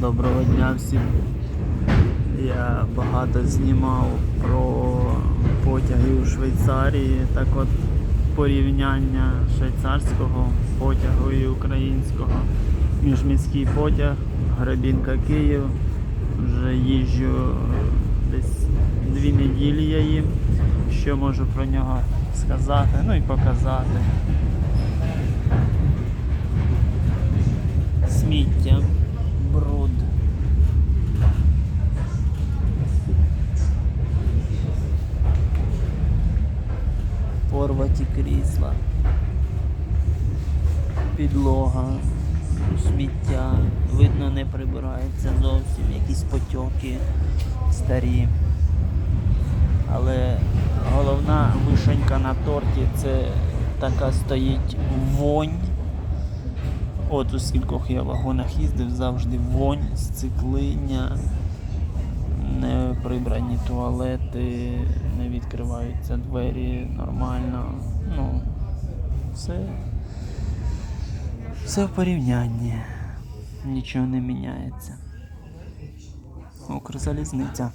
Доброго дня всім. Я багато знімав про потяги у Швейцарії. Так от порівняння швейцарського потягу і українського. Міжміський потяг, Гребінка Київ. Вже їжджу десь дві неділі я їм. Що можу про нього сказати, ну і показати. Сміття, бруд. Порваті крісла, підлога, сміття, видно не прибирається зовсім, якісь потьоки старі. Але головна вишенька на торті це така стоїть вонь. От у скількох я вагонах їздив, завжди вонь, сциклиння, прибрані туалети, не відкриваються двері нормально. Ну, все, все в порівнянні. Нічого не міняється. Укрзалізниця.